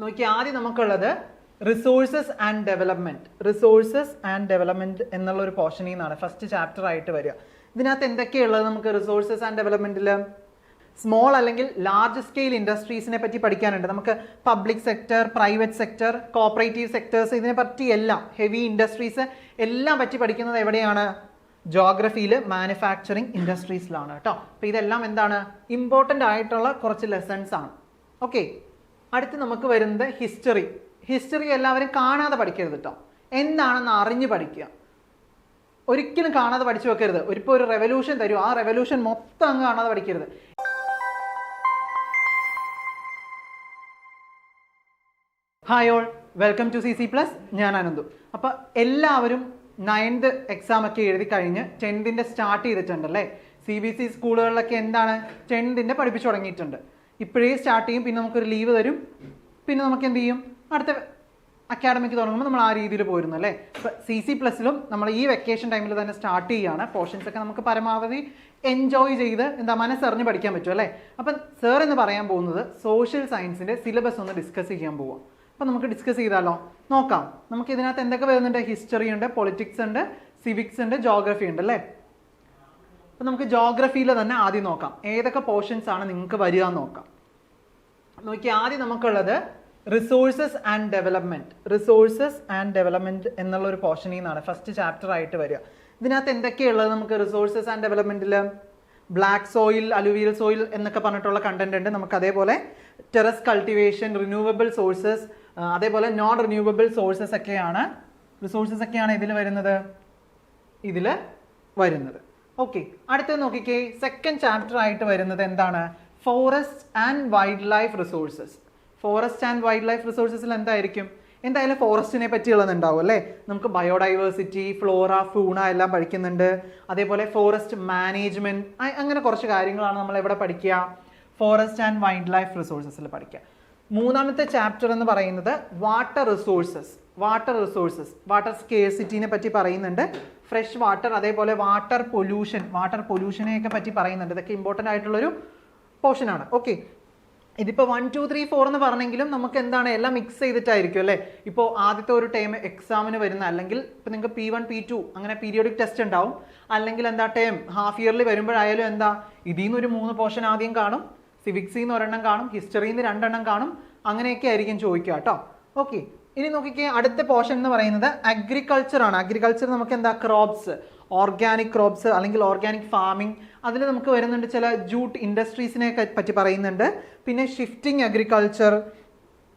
നോക്കി ആദ്യം നമുക്കുള്ളത് resources and development resources and development എന്നുള്ള ഒരു പോർഷനിൽ നിന്നാണ് ഫസ്റ്റ് ചാപ്റ്റർ ആയിട്ട് വരിക. ഇതിനകത്ത് എന്തൊക്കെയുള്ളത് നമുക്ക് റിസോഴ്സസ് ആൻഡ് ഡെവലപ്മെന്റിൽ സ്മോൾ അല്ലെങ്കിൽ ലാർജ് സ്കെയിൽ ഇൻഡസ്ട്രീസിനെ പറ്റി പഠിക്കാനുണ്ട്. നമുക്ക് public sector private sector cooperative sectors ഇതിനെ പറ്റി എല്ലാം ഹെവി ഇൻഡസ്ട്രീസ് എല്ലാം പറ്റി പഠിക്കുന്നത് എവിടെയാണ്? ജോഗ്രഫിയിൽ മാനുഫാക്ചറിങ് ഇൻഡസ്ട്രീസിലാണ് കേട്ടോ. അപ്പോൾ ഇതെല്ലാം എന്താണ്? ഇമ്പോർട്ടന്റ് ആയിട്ടുള്ള കുറച്ച് ലെസൺസ് ആണ്. ഓക്കെ അടുത്ത് നമുക്ക് വരുന്നത് ഹിസ്റ്ററി ഹിസ്റ്ററി എല്ലാവരും കാണാതെ പഠിക്കരുത് കേട്ടോ എന്താണെന്ന് അറിഞ്ഞ് പഠിക്കുക. ഒരിക്കലും കാണാതെ പഠിച്ചു വെക്കരുത്. ഒരിപ്പോൾ ഒരു റെവല്യൂഷൻ തരും. ആ റെവല്യൂഷൻ മൊത്തം അങ്ങ് കാണാതെ പഠിക്കരുത്. Hi all welcome to C C plus ഞാൻ അനന്തു. അപ്പോൾ എല്ലാവരും നയൻത് എക്സാം ഒക്കെ എഴുതി കഴിഞ്ഞ് ടെൻത്തിന്റെ സ്റ്റാർട്ട് ചെയ്തിട്ടുണ്ടല്ലേ സി ബി എസ് ഇ സ്കൂളുകളിലൊക്കെ എന്താണ്? ടെൻത്തിന്റെ പഠിപ്പിച്ചു തുടങ്ങിയിട്ടുണ്ട്. ഇപ്പോഴേ സ്റ്റാർട്ട് ചെയ്യും പിന്നെ നമുക്കൊരു ലീവ് തരും. പിന്നെ നമുക്ക് എന്ത് ചെയ്യും അടുത്ത അക്കാഡമിക്ക് തുടങ്ങുമ്പോൾ നമ്മൾ ആ രീതിയിൽ പോയിരുന്നു അല്ലേ? സി സി പ്ലസിലും നമ്മൾ ഈ വെക്കേഷൻ ടൈമിൽ തന്നെ സ്റ്റാർട്ട് ചെയ്യുകയാണ് പോർഷൻസ് ഒക്കെ നമുക്ക് പരമാവധി എൻജോയ് ചെയ്ത് എന്താ മനസ്സറിഞ്ഞ് പഠിക്കാൻ പറ്റും അല്ലേ? അപ്പം സാർ എന്ന് പറയാൻ പോകുന്നത് സോഷ്യൽ സയൻസിന്റെ സിലബസ് ഒന്ന് ഡിസ്കസ് ചെയ്യാൻ പോവാം. അപ്പം നമുക്ക് ഡിസ്കസ് ചെയ്താലോ? നോക്കാം. നമുക്ക് ഇതിനകത്ത് എന്തൊക്കെ വരുന്നുണ്ട്? ഹിസ്റ്ററി ഉണ്ട് പൊളിറ്റിക്സ് ഉണ്ട് സിവിക്സ് ഉണ്ട് ജോഗ്രഫി ഉണ്ട് അല്ലേ? അപ്പം നമുക്ക് ജോഗ്രഫിയിൽ തന്നെ ആദ്യം നോക്കാം. ഏതൊക്കെ പോർഷൻസ് ആണ് നിങ്ങൾക്ക് വരിക എന്ന് നോക്കാം. നോക്കി ആദ്യം നമുക്കുള്ളത് resources and development resources and development എന്നുള്ള ഒരു പോർഷനിൽ നിന്നാണ് ഫസ്റ്റ് ചാപ്റ്റർ ആയിട്ട് വരിക. ഇതിനകത്ത് എന്തൊക്കെയുള്ളത് നമുക്ക് റിസോഴ്സസ് ആൻഡ് ഡെവലപ്മെന്റിൽ ബ്ലാക്ക് സോയിൽ അലുവിയൽ സോയിൽ എന്നൊക്കെ പറഞ്ഞിട്ടുള്ള കണ്ടന്റ് ഉണ്ട്. നമുക്ക് അതേപോലെ ടെറസ് കൾട്ടിവേഷൻ റിന്യൂവബിൾ സോഴ്സസ് അതേപോലെ നോൺ റിന്യൂവബിൾ സോഴ്സസ് ഒക്കെയാണ്. റിസോഴ്സസ് ഒക്കെയാണ് ഇതിൽ വരുന്നത്? ഇതിൽ വരുന്നത്. ഓക്കെ അടുത്തത് നോക്കിക്കേ. സെക്കൻഡ് ചാപ്റ്റർ ആയിട്ട് വരുന്നത് എന്താണ്? Forest and wildlife resources forest and wildlife റിസോഴ്സസിൽ എന്തായിരിക്കും? എന്തായാലും ഫോറസ്റ്റിനെ പറ്റിയുള്ളത് ഉണ്ടാവും അല്ലേ? നമുക്ക് ബയോഡൈവേഴ്സിറ്റി ഫ്ലോറ ഫൂണ എല്ലാം പഠിക്കുന്നുണ്ട്. അതേപോലെ ഫോറസ്റ്റ് മാനേജ്മെന്റ് അങ്ങനെ കുറച്ച് കാര്യങ്ങളാണ് നമ്മൾ എവിടെ പഠിക്കുക. ഫോറസ്റ്റ് ആൻഡ് വൈൽഡ് ലൈഫ് റിസോഴ്സസിൽ പഠിക്കുക. മൂന്നാമത്തെ ചാപ്റ്റർ എന്ന് പറയുന്നത് water resources water resources water സ്കേഴ്സിറ്റിനെ പറ്റി പറയുന്നുണ്ട്. ഫ്രഷ് വാട്ടർ അതേപോലെ വാട്ടർ പൊല്യൂഷൻ വാട്ടർ പൊല്യൂഷനെയൊക്കെ പറ്റി പറയുന്നുണ്ട്. ഇതൊക്കെ ഇമ്പോർട്ടന്റ് ആയിട്ടുള്ളൊരു പോർഷനാണ് ഓക്കെ ഇതിപ്പോൾ വൺ ടു ത്രീ ഫോർ എന്ന് പറഞ്ഞെങ്കിലും നമുക്ക് എന്താണ് എല്ലാം മിക്സ് ചെയ്തിട്ടായിരിക്കും അല്ലേ? ഇപ്പോൾ ആദ്യത്തെ ഒരു ടൈം എക്സാമിന് വരുന്ന അല്ലെങ്കിൽ ഇപ്പോൾ നിങ്ങൾക്ക് പി വൺ പി ടു അങ്ങനെ പീരിയോഡിക് ടെസ്റ്റ് ഉണ്ടാവും. അല്ലെങ്കിൽ എന്താ ടൈം ഹാഫ് ഇയർലി വരുമ്പോഴായാലും എന്താ? ഇതിൽ നിന്ന് ഒരു മൂന്ന് പോർഷൻ ആദ്യം കാണും. സിവിക്സിൽ നിന്ന് ഒരെണ്ണം കാണും. ഹിസ്റ്ററിയിൽ നിന്ന് രണ്ടെണ്ണം കാണും. അങ്ങനെയൊക്കെ ആയിരിക്കും ചോദിക്കുക കേട്ടോ. ഓക്കെ ഇനി നോക്കിക്കേ അടുത്ത പോർഷൻ എന്ന് പറയുന്നത് അഗ്രികൾച്ചർ ആണ്. അഗ്രികൾച്ചർ നമുക്ക് എന്താ? ക്രോപ്സ് ഓർഗാനിക് ക്രോപ്സ് അല്ലെങ്കിൽ ഓർഗാനിക് ഫാമിംഗ് അതിൽ നമുക്ക് വരുന്നുണ്ട് ചില ജൂട്ട് ഇൻഡസ്ട്രീസിനെ പറ്റി പറയുന്നുണ്ട്. പിന്നെ ഷിഫ്റ്റിംഗ് അഗ്രികൾച്ചർ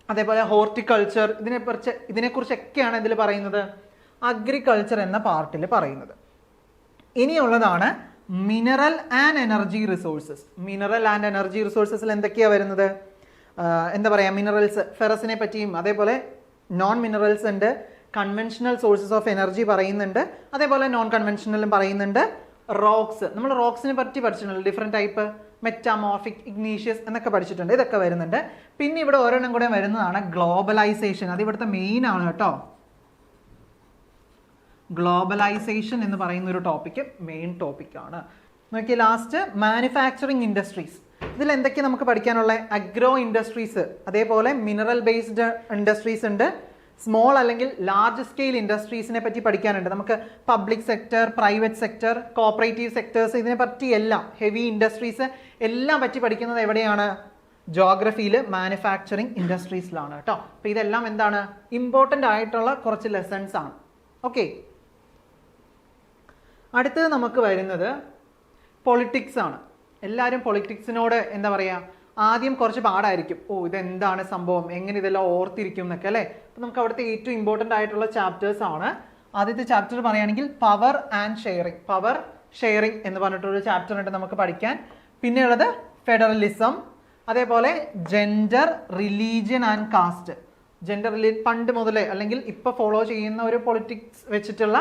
അതേപോലെ ഹോർട്ടിക്കൾച്ചർ ഇതിനെക്കുറിച്ച് ഇതിനെക്കുറിച്ചൊക്കെയാണ് ഇതിൽ പറയുന്നത്. അഗ്രികൾച്ചർ എന്ന പാർട്ടിൽ പറയുന്നത്. ഇനിയുള്ളതാണ് mineral and energy resources mineral and energy റിസോഴ്സസിൽ എന്തൊക്കെയാണ് വരുന്നത്? എന്താ പറയുക മിനറൽസ് ഫെറസിനെ പറ്റിയും അതേപോലെ നോൺ മിനറൽസ് ഉണ്ട് കൺവെൻഷണൽ സോഴ്സസ് ഓഫ് എനർജി പറയുന്നുണ്ട് അതേപോലെ നോൺ കൺവെൻഷണലും പറയുന്നുണ്ട്. റോക്സ് നമ്മൾ റോക്സിനെ പറ്റി പഠിച്ചിട്ടുണ്ട് ഡിഫറെന്റ് ടൈപ്പ് മെറ്റാമോഫിക് ഇഗ്നീഷ്യസ് എന്നൊക്കെ പഠിച്ചിട്ടുണ്ട് ഇതൊക്കെ വരുന്നുണ്ട്. പിന്നെ ഇവിടെ ഒരെണ്ണം കൂടെ വരുന്നതാണ് ഗ്ലോബലൈസേഷൻ അത് ഇവിടുത്തെ മെയിൻ ആണ് കേട്ടോ. ഗ്ലോബലൈസേഷൻ എന്ന് പറയുന്ന ഒരു ടോപ്പിക്ക് മെയിൻ ടോപ്പിക്കാണ് നോക്കിയാൽ ലാസ്റ്റ് മാനുഫാക്ചറിങ് ഇൻഡസ്ട്രീസ് ഇതിൽ എന്തൊക്കെ നമുക്ക് പഠിക്കാനുള്ള അഗ്രോ ഇൻഡസ്ട്രീസ് അതേപോലെ മിനറൽ ബേസ്ഡ് ഇൻഡസ്ട്രീസ് ഉണ്ട്. സ്മോൾ അല്ലെങ്കിൽ ലാർജ് സ്കെയിൽ ഇൻഡസ്ട്രീസിനെ പറ്റി പഠിക്കാനുണ്ട്. നമുക്ക് public sector private sector cooperative sectors ഇതിനെ പറ്റി എല്ലാം ഹെവി ഇൻഡസ്ട്രീസ് എല്ലാം പറ്റി പഠിക്കുന്നത് എവിടെയാണ്? ജോഗ്രഫിയിൽ മാനുഫാക്ചറിങ് ഇൻഡസ്ട്രീസിലാണ് കേട്ടോ. അപ്പോൾ ഇതെല്ലാം എന്താണ്? ഇമ്പോർട്ടന്റ് ആയിട്ടുള്ള കുറച്ച് ലെസൺസ് ആണ്. ഓക്കെ അടുത്തത് നമുക്ക് വരുന്നത് പൊളിറ്റിക്സ് ആണ്. എല്ലാവരും പൊളിറ്റിക്സിനോട് എന്താ പറയുക ആദ്യം കുറച്ച് പാടായിരിക്കും. ഓ ഇതെന്താണ് സംഭവം? എങ്ങനെ ഇതെല്ലാം ഓർത്തിരിക്കും എന്നൊക്കെ അല്ലേ? അപ്പം നമുക്ക് അവിടുത്തെ ഏറ്റവും ഇമ്പോർട്ടന്റ് ആയിട്ടുള്ള ചാപ്റ്റേഴ്സ് ആണ്. ആദ്യത്തെ ചാപ്റ്റർ പറയുകയാണെങ്കിൽ power and sharing power sharing എന്ന് പറഞ്ഞിട്ടൊരു ചാപ്റ്റർ ഉണ്ട് നമുക്ക് പഠിക്കാൻ. പിന്നെയുള്ളത് ഫെഡറലിസം അതേപോലെ gender religion and caste gender റിലീ പണ്ട് മുതലേ അല്ലെങ്കിൽ ഇപ്പോൾ ഫോളോ ചെയ്യുന്ന ഒരു പൊളിറ്റിക്സ് വെച്ചിട്ടുള്ള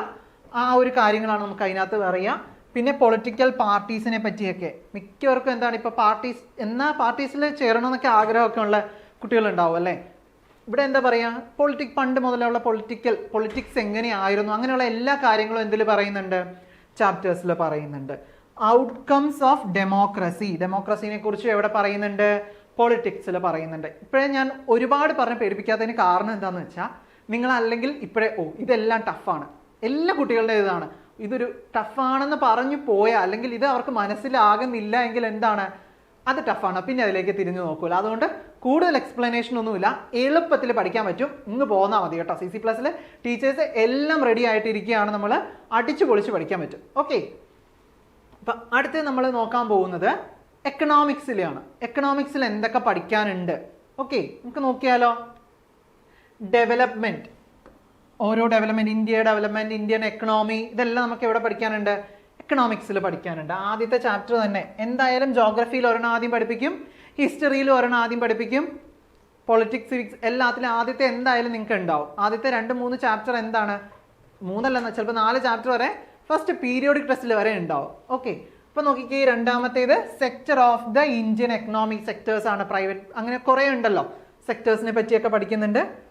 ആ ഒരു കാര്യങ്ങളാണ് നമുക്ക് അതിനകത്ത് അറിയാം. പിന്നെ പൊളിറ്റിക്കൽ പാർട്ടീസിനെ പറ്റിയൊക്കെ. മിക്കവർക്കും എന്താണ് ഇപ്പോൾ പാർട്ടീസ് എന്നാ പാർട്ടീസിൽ ചേരണമെന്നൊക്കെ ആഗ്രഹമൊക്കെ ഉള്ള കുട്ടികളുണ്ടാവും അല്ലേ? ഇവിടെ എന്താ പറയുക പൊളിറ്റിക് പണ്ട് മുതലുള്ള പൊളിറ്റിക്കൽ പൊളിറ്റിക്സ് എങ്ങനെയായിരുന്നു? അങ്ങനെയുള്ള എല്ലാ കാര്യങ്ങളും എന്തിൽ പറയുന്നുണ്ട്? ചാപ്റ്റേഴ്സിൽ പറയുന്നുണ്ട്. ഔട്ട്കംസ് ഓഫ് ഡെമോക്രസി ഡെമോക്രസിനെ കുറിച്ച് എവിടെ പറയുന്നുണ്ട്? പൊളിറ്റിക്സിൽ പറയുന്നുണ്ട്. ഇപ്പോഴേ ഞാൻ ഒരുപാട് പറഞ്ഞ് പേടിപ്പിക്കാത്തതിന് കാരണം എന്താണെന്ന് വെച്ചാൽ നിങ്ങൾ അല്ലെങ്കിൽ ഇപ്പോഴേ ഓ ഇതെല്ലാം ടഫാണ് എല്ലാ കുട്ടികളുടെ ഇതാണ് ഇതൊരു ടഫാണെന്ന് പറഞ്ഞു പോയാൽ അല്ലെങ്കിൽ ഇത് അവർക്ക് മനസ്സിലാകുന്നില്ല എങ്കിൽ എന്താണ്? അത് ടഫാണ്. പിന്നെ അതിലേക്ക് തിരിഞ്ഞു നോക്കൂല. അതുകൊണ്ട് കൂടുതൽ എക്സ്പ്ലനേഷൻ ഒന്നുമില്ല. എളുപ്പത്തിൽ പഠിക്കാൻ പറ്റും. ഇങ്ങ് പോന്നാൽ മതി കേട്ടോ. സി സി പ്ലസിൽ ടീച്ചേഴ്സ് എല്ലാം റെഡി ആയിട്ടിരിക്കുകയാണ് നമ്മൾ അടിച്ചു പൊളിച്ച് പഠിക്കാൻ പറ്റും. ഓക്കെ അപ്പൊ അടുത്ത് നമ്മൾ നോക്കാൻ പോകുന്നത് എക്കണോമിക്സിലെയാണ് എക്കണോമിക്സിൽ എന്തൊക്കെ പഠിക്കാനുണ്ട്? ഓക്കെ നമുക്ക് നോക്കിയാലോ? ഡെവലപ്മെന്റ് ഓരോ development India development Indian economy ഇതെല്ലാം നമുക്ക് എവിടെ പഠിക്കാനുണ്ട്? എക്കണോമിക്സിൽ പഠിക്കാനുണ്ട്. ആദ്യത്തെ ചാപ്റ്റർ തന്നെ. എന്തായാലും ജോഗ്രഫിയിൽ ഒരെണ്ണം ആദ്യം പഠിപ്പിക്കും. ഹിസ്റ്ററിയിൽ ഒരെണ്ണം ആദ്യം പഠിപ്പിക്കും. പൊളിറ്റിക്സ് സിവിക്സ് എല്ലാത്തിലും ആദ്യത്തെ എന്തായാലും നിങ്ങൾക്ക് ഉണ്ടാവും. ആദ്യത്തെ രണ്ട് മൂന്ന് ചാപ്റ്റർ എന്താണ്? മൂന്നല്ല ചിലപ്പോൾ നാല് ചാപ്റ്റർ വരെ ഫസ്റ്റ് പീരിയോഡിക് ടെസ്റ്റിൽ വരെ ഉണ്ടാവും. ഓക്കെ അപ്പോൾ നോക്കിക്കേ രണ്ടാമത്തേത് sector of the Indian economic sectors ആണ് പ്രൈവറ്റ് അങ്ങനെ കുറേ ഉണ്ടല്ലോ. സെക്ടേഴ്സിനെ പറ്റിയൊക്കെ പഠിക്കുന്നുണ്ട്.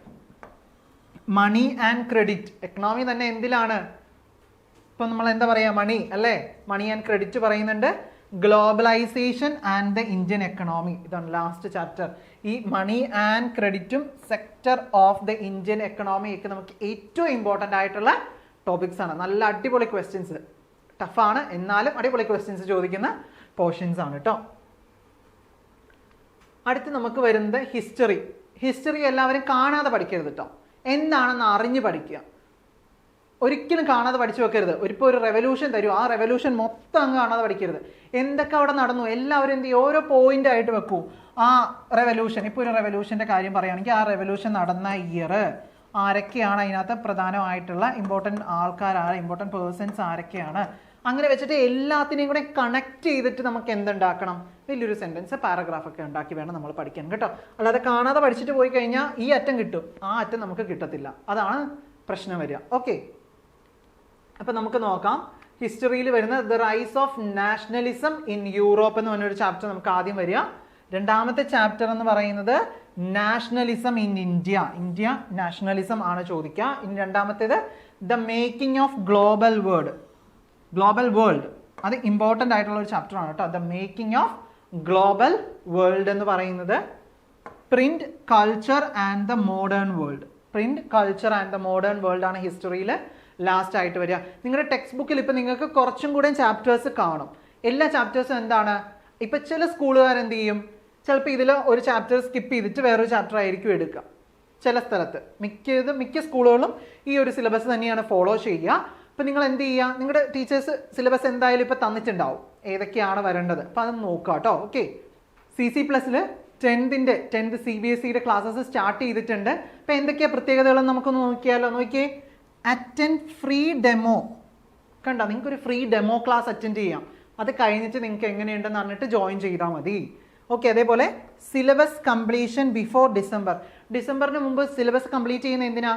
മണി ആൻഡ് ക്രെഡിറ്റ് എക്കണോമി തന്നെ എന്തിലാണ്? ഇപ്പൊ നമ്മൾ എന്താ പറയുക മണി അല്ലേ? മണി ആൻഡ് ക്രെഡിറ്റ് പറയുന്നുണ്ട്. Globalisation and the Indian economy ഇതാണ് ലാസ്റ്റ് ചാപ്റ്റർ ഈ money and ക്രെഡിറ്റും sector of the Indian economy ഒക്കെ നമുക്ക് ഏറ്റവും ഇമ്പോർട്ടന്റ് ആയിട്ടുള്ള ടോപ്പിക്സ് ആണ്. നല്ല അടിപൊളി ക്വസ്റ്റ്യൻസ് ടഫാണ് എന്നാലും അടിപൊളി ക്വസ്റ്റ്യൻസ് ചോദിക്കുന്ന പോർഷൻസ് ആണ് കേട്ടോ അടുത്ത് നമുക്ക് വരുന്നത് ഹിസ്റ്ററി ഹിസ്റ്ററി എല്ലാവരും കാണാതെ പഠിക്കരുത് കേട്ടോ എന്താണെന്ന് അറിഞ്ഞ് പഠിക്കുക. ഒരിക്കലും കാണാതെ പഠിച്ചു വെക്കരുത്. ഒരിപ്പോൾ ഒരു റെവല്യൂഷൻ തരും. ആ റെവല്യൂഷൻ മൊത്തം അങ്ങ് കാണാതെ പഠിക്കരുത്. എന്തൊക്കെ അവിടെ നടന്നു? എല്ലാവരും എന്ത് ചെയ്യും? ഓരോ പോയിന്റ് ആയിട്ട് വെക്കൂ. ആ റെവല്യൂഷൻ ഇപ്പോൾ ഒരു റെവല്യൂഷന്റെ കാര്യം പറയുകയാണെങ്കിൽ ആ റെവല്യൂഷൻ നടന്ന ഇയർ ആരൊക്കെയാണ് അതിനകത്ത് പ്രധാനമായിട്ടുള്ള ഇമ്പോർട്ടന്റ് ആൾക്കാരാണ് ഇമ്പോർട്ടന്റ് പേഴ്സൺസ് ആരൊക്കെയാണ്? അങ്ങനെ വെച്ചിട്ട് എല്ലാത്തിനെയും കൂടെ കണക്ട് ചെയ്തിട്ട് നമുക്ക് എന്തുണ്ടാക്കണം? വലിയൊരു സെന്റൻസ് പാരഗ്രാഫൊക്കെ ഉണ്ടാക്കി വേണം നമ്മൾ പഠിക്കാൻ കേട്ടോ? അല്ലാതെ കാണാതെ പഠിച്ചിട്ട് പോയി കഴിഞ്ഞാൽ ഈ അറ്റം കിട്ടും. ആ അറ്റം നമുക്ക് കിട്ടത്തില്ല. അതാണ് പ്രശ്നം വരിക. ഓക്കെ അപ്പം നമുക്ക് നോക്കാം. ഹിസ്റ്ററിയിൽ വരുന്ന the rise of nationalism in Europe എന്ന് പറഞ്ഞൊരു ചാപ്റ്റർ നമുക്ക് ആദ്യം വരിക. രണ്ടാമത്തെ ചാപ്റ്റർ എന്ന് പറയുന്നത് nationalism in India India nationalism ആണ് ചോദിക്കുക. ഇനി രണ്ടാമത്തേത് the making of global world global world അത് ഇമ്പോർട്ടന്റ് ആയിട്ടുള്ള ഒരു ചാപ്റ്റർ ആണ് കേട്ടോ. The making of global world എന്ന് പറയുന്നത് print culture and the modern world print culture and the modern world ആണ് ഹിസ്റ്ററിയിൽ ലാസ്റ്റ് ആയിട്ട് വരിക. നിങ്ങളുടെ ടെക്സ്റ്റ് ബുക്കിൽ ഇപ്പം നിങ്ങൾക്ക് കുറച്ചും കൂടെ ചാപ്റ്റേഴ്സ് കാണും. എല്ലാ ചാപ്റ്റേഴ്സും എന്താണ്? ഇപ്പം ചില സ്കൂളുകാർ എന്ത് ചെയ്യും? ചിലപ്പോൾ ഇതിൽ ഒരു ചാപ്റ്റർ സ്കിപ്പ് ചെയ്തിട്ട് വേറൊരു ചാപ്റ്റർ ആയിരിക്കും എടുക്കുക. ചില സ്ഥലത്ത്. മിക്കത് മിക്ക സ്കൂളുകളും ഈ ഒരു സിലബസ് തന്നെയാണ് ഫോളോ ചെയ്യുക. അപ്പം നിങ്ങൾ എന്ത് ചെയ്യുക നിങ്ങളുടെ ടീച്ചേഴ്സ് സിലബസ് എന്തായാലും ഇപ്പം തന്നിട്ടുണ്ടാവും. ഏതൊക്കെയാണ് വരേണ്ടത്? അപ്പം അത് നോക്കുക കേട്ടോ ഓക്കെ സി സി പ്ലസ്സിൽ ടെൻത്തിന്റെ ടെൻത്ത് സി ബി എസ് സിയുടെ ക്ലാസ്സസ് സ്റ്റാർട്ട് ചെയ്തിട്ടുണ്ട്. അപ്പം എന്തൊക്കെയാണ് പ്രത്യേകതകളെന്ന് നമുക്കൊന്ന് നോക്കിയാലോ? നോക്കിയേ. അറ്റൻഡ് ഫ്രീ ഡെമോ കണ്ടോ? നിങ്ങൾക്കൊരു ഫ്രീ ഡെമോ ക്ലാസ് അറ്റൻഡ് ചെയ്യാം. അത് കഴിഞ്ഞിട്ട് നിങ്ങൾക്ക് എങ്ങനെയുണ്ടെന്ന് പറഞ്ഞിട്ട് ജോയിൻ ചെയ്താൽ മതി. ഓക്കെ അതേപോലെ സിലബസ് കംപ്ലീഷൻ ബിഫോർ ഡിസംബർ ഡിസംബറിന് മുമ്പ് സിലബസ് കംപ്ലീറ്റ് ചെയ്യുന്ന എന്തിനാ?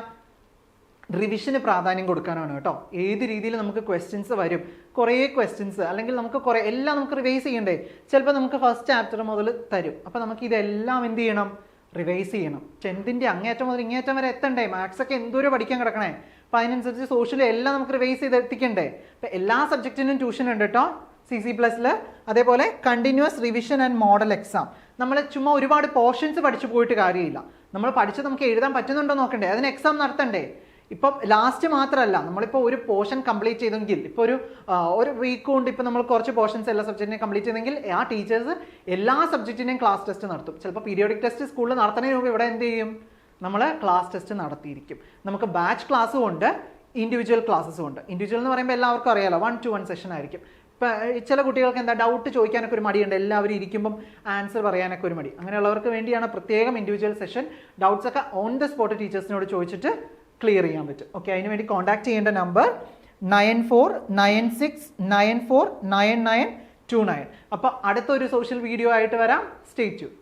റിവിഷന് പ്രാധാന്യം കൊടുക്കാനാണ് കേട്ടോ. ഏത് രീതിയിൽ നമുക്ക് ക്വസ്റ്റ്യൻസ് വരും കുറേ ക്വസ്റ്റ്യൻസ് അല്ലെങ്കിൽ നമുക്ക് കുറേ എല്ലാം നമുക്ക് റിവൈസ് ചെയ്യണ്ടേ? ചിലപ്പോൾ നമുക്ക് ഫസ്റ്റ് ചാപ്റ്റർ മുതൽ തരും. അപ്പോൾ നമുക്ക് ഇതെല്ലാം എന്ത് ചെയ്യണം? റിവൈസ് ചെയ്യണം. ടെൻത്തിന്റെ അങ്ങേറ്റം മുതൽ ഇങ്ങേറ്റം വരെ എത്തണ്ടേ? മാത്സ് ഒക്കെ എന്തോരം പഠിക്കാൻ കിടക്കണേ. അപ്പോൾ അതിനനുസരിച്ച് സോഷ്യൽ എല്ലാം നമുക്ക് റിവൈസ് ചെയ്ത് എത്തിക്കണ്ടേ അപ്പോൾ എല്ലാ സബ്ജക്റ്റിനും ട്യൂഷൻ ഉണ്ട് കേട്ടോ സി സി പ്ലസ്സിൽ അതേപോലെ continuous revision and model exam നമ്മൾ ചുമ്മാ ഒരുപാട് പോർഷൻസ് പഠിച്ചു പോയിട്ട് കാര്യമില്ല. നമ്മൾ പഠിച്ച് നമുക്ക് എഴുതാൻ പറ്റുന്നുണ്ടോ നോക്കണ്ടേ? അതിന് എക്സാം നടത്തണ്ടേ? ഇപ്പം ലാസ്റ്റ് മാത്രമല്ല നമ്മളിപ്പോൾ ഒരു പോർഷൻ കംപ്ലീറ്റ് ചെയ്തെങ്കിൽ ഇപ്പോൾ ഒരു ഒരു വീക്ക് കൊണ്ട് ഇപ്പോൾ നമ്മൾ കുറച്ച് പോർഷൻസ് എല്ലാ സബ്ജക്റ്റിനെയും കംപ്ലീറ്റ് ചെയ്തെങ്കിൽ ആ ടീച്ചേഴ്സ് എല്ലാ സബ്ജക്റ്റിനെയും ക്ലാസ് ടെസ്റ്റ് നടത്തും. ചിലപ്പോൾ പീരിയോഡിക് ടെസ്റ്റ് സ്കൂളിൽ നടത്തണേ ഇവിടെ എന്ത് ചെയ്യും? നമ്മൾ ക്ലാസ് ടെസ്റ്റ് നടത്തിയിരിക്കും. നമുക്ക് ബാച്ച് ക്ലാസ്സും ഉണ്ട് ഇൻഡിവിജ്വൽ ക്ലാസ്സസും ഉണ്ട്. ഇൻഡിവിജ്വൽ എന്ന് പറയുമ്പോൾ എല്ലാവർക്കും അറിയാലോ വൺ ടു വൺ സെഷൻ ആയിരിക്കും. ഇപ്പം ചില കുട്ടികൾക്ക് എന്താ ഡൗട്ട് ചോദിക്കാനൊക്കെ ഒരു മടിയുണ്ട്. എല്ലാവരും ഇരിക്കുമ്പം ആൻസർ പറയാനൊക്കെ ഒരു മടി. അങ്ങനെയുള്ളവർക്ക് വേണ്ടിയാണ് പ്രത്യേകം ഇൻഡിവിജ്വൽ സെഷൻ ഡൗട്ട്സ് ഒക്കെ ഓൺ ദ സ്പോട്ട് ടീച്ചേഴ്സിനോട് ചോദിച്ചിട്ട് ക്ലിയർ ചെയ്യാൻ പറ്റും. ഓക്കെ അതിന് വേണ്ടി കോൺടാക്ട് ചെയ്യേണ്ട number nine four nine six nine four nine nine two nine അപ്പോൾ അടുത്തൊരു സോഷ്യൽ വീഡിയോ ആയിട്ട് വരാം. Stay tune